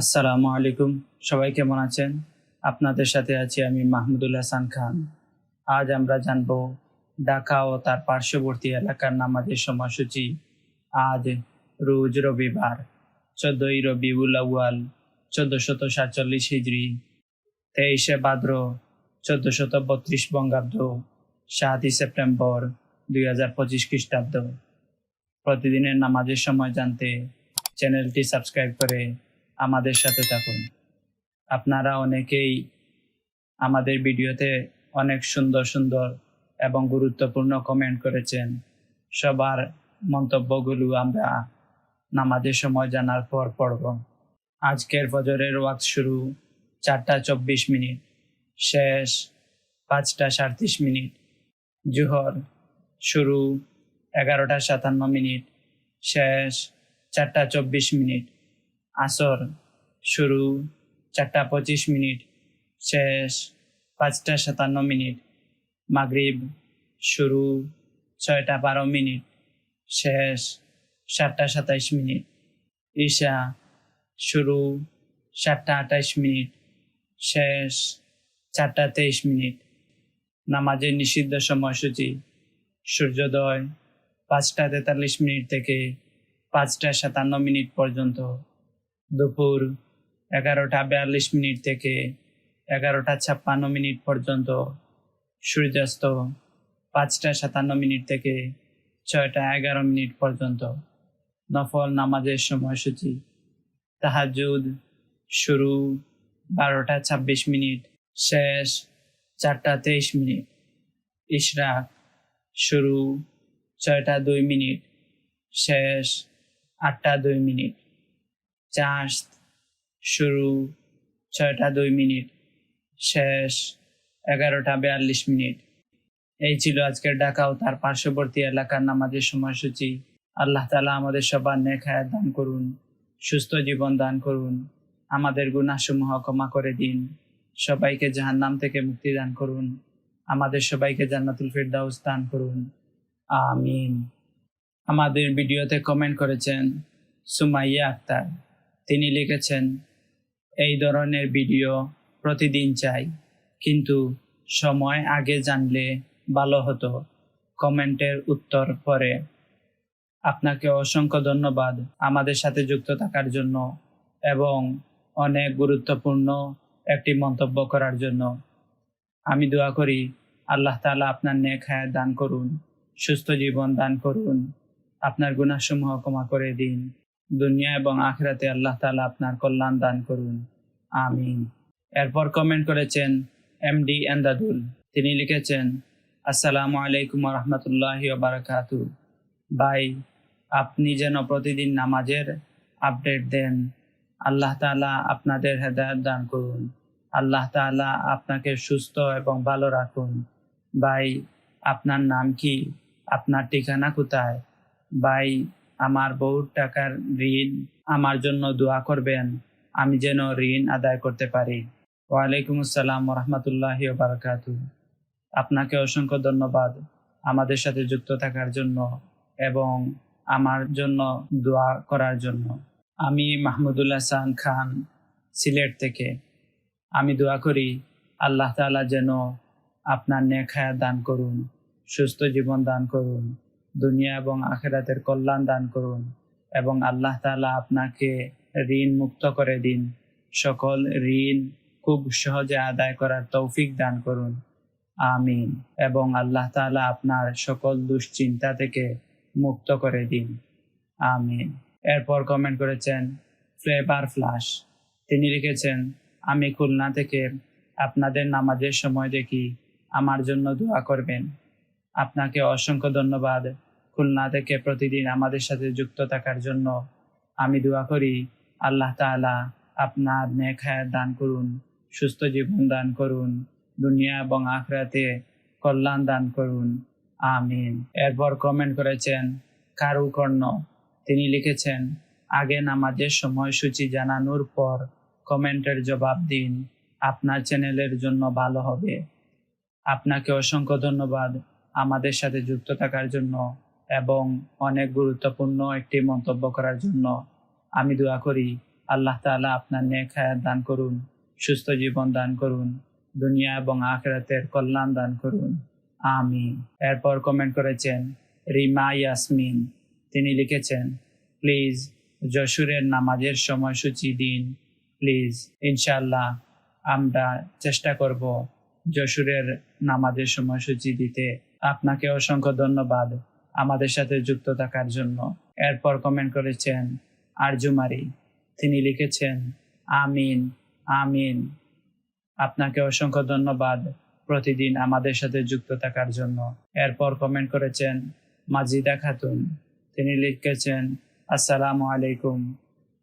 আসসালামু আলাইকুম। সবাই কেমন আছেন? আপনাদের সাথে আছি আমি মাহমুদুল হাসান খান। আজ আমরা জানব ঢাকা ও তার পার্শ্ববর্তী এলাকার নামাজের সময়সূচি। আজ রোজ রবিবার, চোদ্দই রবিউল আউয়াল, চোদ্দশত সাতচল্লিশ হিজড়ি তেইশে ভাদ্র চোদ্দশত বত্রিশ বঙ্গাব্দ, সাতই সেপ্টেম্বর দুই হাজার পঁচিশ খ্রিস্টাব্দ। প্রতিদিনের নামাজের সময় জানতে চ্যানেলটি সাবস্ক্রাইব করে আমাদের সাথে থাকুন। আপনারা অনেকেই আমাদের ভিডিওতে অনেক সুন্দর সুন্দর এবং গুরুত্বপূর্ণ কমেন্ট করেছেন। সবার মন্তব্যগুলো আমরা নামাজের সময় জানার পর পড়ব। আজকের ফজরের ওয়াক্ত শুরু চারটা চব্বিশ মিনিট, শেষ পাঁচটা সাড়ত্রিশ মিনিট, জুহর শুরু এগারোটা সাতান্ন মিনিট, শেষ চারটা চব্বিশ মিনিট। আসর, শুরু, চারটা পঁচিশ মিনিট, শেষ, পাঁচটা সাতান্ন মিনিট, মাগরিব, শুরু, ছয়টা বারো মিনিট, শেষ, সাতটা সাতাইশ মিনিট, ঈশা, শুরু, সাতটা আঠাইশ মিনিট, শেষ, চারটা তেইশ মিনিট, নামাজের নিষিদ্ধ সময়সূচি, সূর্যোদয়, পাঁচটা তেতাল্লিশ মিনিট থেকে পাঁচটা সাতান্ন মিনিট পর্যন্ত। দুপুর এগারোটা বিয়াল্লিশ মিনিট থেকে এগারোটা ছাপ্পান্ন মিনিট পর্যন্ত। সূর্যাস্ত পাঁচটা সাতান্ন মিনিট থেকে ছয়টা এগারো মিনিট পর্যন্ত। নফল নামাজের সময়সূচি। তাহাজুদ শুরু বারোটা ছাব্বিশ মিনিট, শেষ চারটা তেইশ মিনিট। ইশরাক শুরু ছয়টা দুই মিনিট, শেষ আটটা দুই মিনিট। চাষ শুরু ছয়টা দুই মিনিট, শেষ এগারোটা বিয়াল্লিশ মিনিট। এই ছিল আজকের ঢাকা ও তার পার্শ্ববর্তী এলাকার নামাজের সময়সূচি। আল্লাহ তালা আমাদের সবার হায়াত দান করুন, সুস্থ জীবন দান করুন, আমাদের গুণাসমূহ ক্ষমা করে দিন। সবাইকে জাহান্নাম থেকে মুক্তি দান করুন, আমাদের সবাইকে জান্নাতুল ফিরদাউস দান করুন। আমিন। আমাদের ভিডিওতে কমেন্ট করেছেন সুমাইয়া আক্তার। তিনি লিখেছেন, এই ধরনের ভিডিও প্রতিদিন চাই, কিন্তু সময় আগে জানলে ভালো হতো। কমেন্টের উত্তর পরে, আপনাকে অসংখ্য ধন্যবাদ আমাদের সাথে যুক্ত থাকার জন্য এবং অনেক গুরুত্বপূর্ণ একটি মন্তব্য করার জন্য। আমি দোয়া করি আল্লাহ তালা আপনার নেক হায়াত দান করুন, সুস্থ জীবন দান করুন। আপনার গুণাসমূহ ক্ষমা করে দিন। দুনিয়া এবং আখরাতে আল্লাহ তালা আপনার কল্যাণ দান করুন। আমিন। এরপর কমেন্ট করেছেন এম এমডি এন্দাদুল তিনি লিখেছেন, আসসালামু আলাইকুম রহমতুল্লাহ বারাকাতু ভাই, আপনি যেন প্রতিদিন নামাজের আপডেট দেন, আল্লাহ তালা আপনাদের হেদায়ত দান করুন। আল্লাহ তালা আপনাকে সুস্থ এবং ভালো রাখুন। ভাই, আপনার নাম কি? আপনার ঠিকানা কোথায়? ভাই আমার বহু টাকার ঋণ, আমার জন্য দোয়া করবেন, আমি যেন ঋণ আদায় করতে পারি। ওয়ালাইকুম আসসালাম রহমতুল্লাহ বারকাতু আপনাকে অসংখ্য ধন্যবাদ আমাদের সাথে যুক্ত থাকার জন্য এবং আমার জন্য দোয়া করার জন্য। আমি মাহমুদুল হাসান খান, সিলেট থেকে। আমি দোয়া করি আল্লাহ তালা যেন আপনার নেখায়া দান করুন, সুস্থ জীবন দান করুন। দুনিয়া এবং আখেরাতের কল্যাণ দান করুন এবং আল্লাহ তালা আপনাকে ঋণ মুক্ত করে দিন। সকল ঋণ খুব সহজে আদায় করার তৌফিক দান করুন। আমিন। এবং আল্লাহ তালা আপনার সকল দুশ্চিন্তা থেকে মুক্ত করে দিন। আমিন। এরপর কমেন্ট করেছেন ফ্লেভার ফ্লাশ তিনি লিখেছেন, আমি খুলনা থেকে আপনাদের নামাজের সময় দেখি। আমার জন্য দোয়া করবেন। আপনাকে অসংখ্য ধন্যবাদ। খুলনা থেকে প্রতিদিন আমাদের সাথে যুক্ত থাকার জন্য আমি দোয়া করি, আল্লাহ তালা আপনার হায়াত দান করুন, সুস্থ জীবন দান করুন, দুনিয়া এবং আখরাতে কল্যাণ দান করুন। আমিন। এরপর কমেন্ট করেছেন, কারু কর্ণ? তিনি লিখেছেন, আগে নামাজের সময়সূচি জানানোর পর কমেন্টের জবাব দিন, আপনার চ্যানেলের জন্য ভালো হবে। আপনাকে অসংখ্য ধন্যবাদ আমাদের সাথে যুক্ত থাকার জন্য। এবং অনেক গুরুত্বপূর্ণ একটি মন্তব্য করার জন্য আমি দোয়া করি, আল্লাহ তাআলা আপনার নেক হায়াত দান করুন, সুস্থ জীবন দান করুন, দুনিয়া এবং আখরাতের কল্যাণ দান করুন। আমি এরপর কমেন্ট করেছেন রিমা ইয়াসমিন। তিনি লিখেছেন, প্লিজ যশুরের নামাজের সময়সূচি দিন। প্লিজ ইনশাল্লাহ আমরা চেষ্টা করব যশুরের নামাজের সময়সূচি দিতে। আপনাকে অসংখ্য ধন্যবাদ। আমাদের সাথে যুক্ত থাকার জন্য। এরপর কমেন্ট করেছেন আরজুমারি তিনি লিখেছেন, আমিন আমিন। আপনাকে অসংখ্য ধন্যবাদ প্রতিদিন আমাদের সাথে যুক্ত থাকার জন্য। এরপর কমেন্ট করেছেন, মাজিদা খাতুন। তিনি লিখেছেন, আসসালামু আলাইকুম।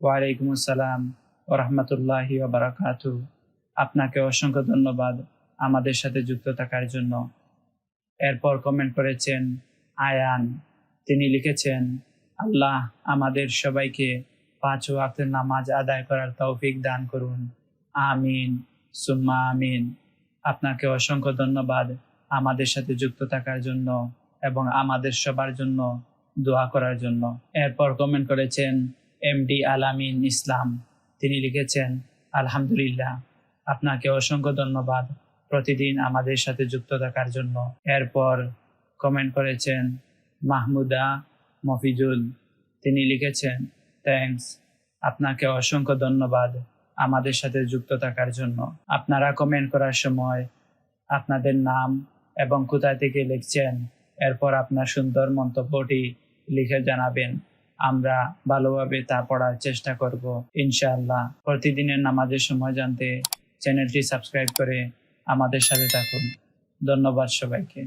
ওয়ালাইকুম আসসালাম ওরহমতুল্লাহি বারাকাতু আপনাকে অসংখ্য ধন্যবাদ আমাদের সাথে যুক্ত থাকার জন্য। এরপর কমেন্ট করেছেন আয়ান। তিনি লিখেছেন, আল্লাহ আমাদের সবাইকে পাঁচ ওয়াক্তের নামাজ আদায় করার তৌফিক দান করুন। আমিন। সুম্মা আমিন। আপনাকে অসংখ্য ধন্যবাদ আমাদের সাথে যুক্ত থাকার জন্য এবং আমাদের সবার জন্য দোয়া করার জন্য। এরপর কমেন্ট করেছেন এমডি আলামিন ইসলাম। তিনি লিখেছেন, আলহামদুলিল্লাহ, আপনাকে অসংখ্য ধন্যবাদ প্রতিদিন আমাদের সাথে যুক্ত থাকার জন্য। এরপর কমেন্ট করেছেন। মাহমুদা মফিজুল, তিনি লিখেছেন থ্যাঙ্কস আপনাকে অসংখ্য ধন্যবাদ আমাদের সাথে যুক্ত থাকার জন্য। আপনারা কমেন্ট করার সময় আপনাদের নাম এবং কোথায় থেকে লিখছেন, এরপর আপনার সুন্দর মন্তব্যটি লিখে জানাবেন। আমরা ভালোভাবে তা পড়ার চেষ্টা করব, ইনশাআল্লাহ। প্রতিদিনের নামাজের সময় জানতে চ্যানেলটি সাবস্ক্রাইব করে আমাদের সাথে থাকুন। ধন্যবাদ সবাইকে।